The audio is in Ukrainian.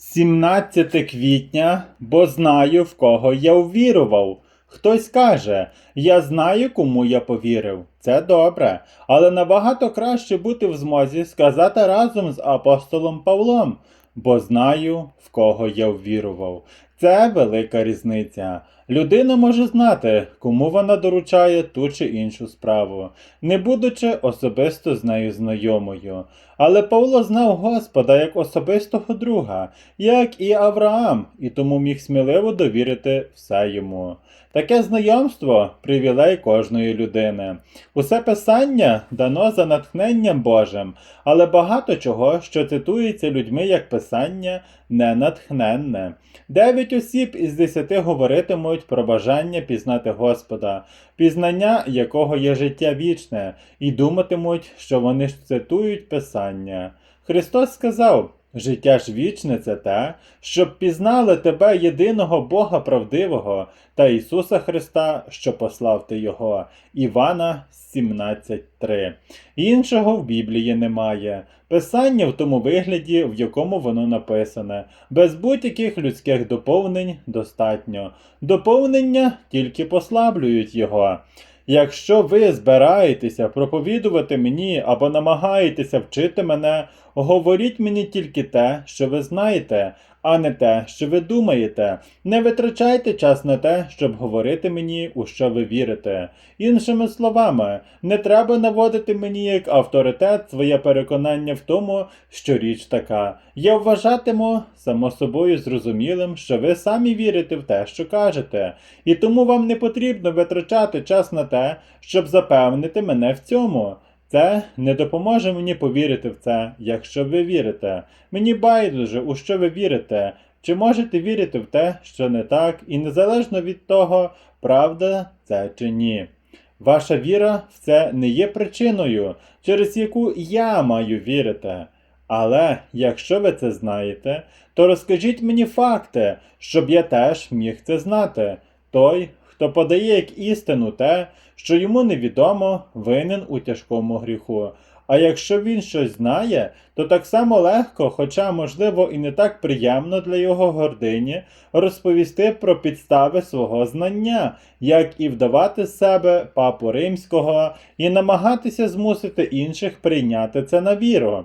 17 квітня, бо знаю, в кого я увірував. Хтось каже, я знаю, кому я повірив. Це добре, але набагато краще бути в змозі сказати разом з апостолом Павлом, бо знаю, в кого я ввірував. Це велика різниця. Людина може знати, кому вона доручає ту чи іншу справу, не будучи особисто з нею знайомою. Але Павло знав Господа як особистого друга, як і Авраам, і тому міг сміливо довірити все йому. Таке знайомство привілей кожної людини. Усе писання дано за натхненням Божим, але багато чого, що цитується людьми як писання, не натхненне. Дев'ять осіб із десяти говоритимуть про бажання пізнати Господа, пізнання якого є життя вічне, і думатимуть, що вони цитують Писання. Христос сказав: Життя ж вічне це те, щоб пізнали тебе єдиного Бога правдивого та Ісуса Христа, що послав ти Його. Івана 17.3. Іншого в Біблії немає. Писання в тому вигляді, в якому воно написане, без будь-яких людських доповнень достатньо. Доповнення тільки послаблюють його. Якщо ви збираєтеся проповідувати мені або намагаєтеся вчити мене, говоріть мені тільки те, що ви знаєте, а не те, що ви думаєте. Не витрачайте час на те, щоб говорити мені, у що ви вірите. Іншими словами, не треба наводити мені як авторитет своє переконання в тому, що річ така. Я вважатиму само собою зрозумілим, що ви самі вірите в те, що кажете, і тому вам не потрібно витрачати час на те, щоб запевнити мене в цьому. Це не допоможе мені повірити в це, якщо ви вірите. Мені байдуже, у що ви вірите. Чи можете вірити в те, що не так, і незалежно від того, правда це чи ні. Ваша віра в це не є причиною, через яку я маю вірити. Але якщо ви це знаєте, то розкажіть мені факти, щоб я теж міг це знати. Той, хто подає як істину те, що йому невідомо, винен у тяжкому гріху. А якщо він щось знає, то так само легко, хоча, можливо, і не так приємно для його гордині, розповісти про підстави свого знання, як і вдавати з себе папу римського і намагатися змусити інших прийняти це на віру.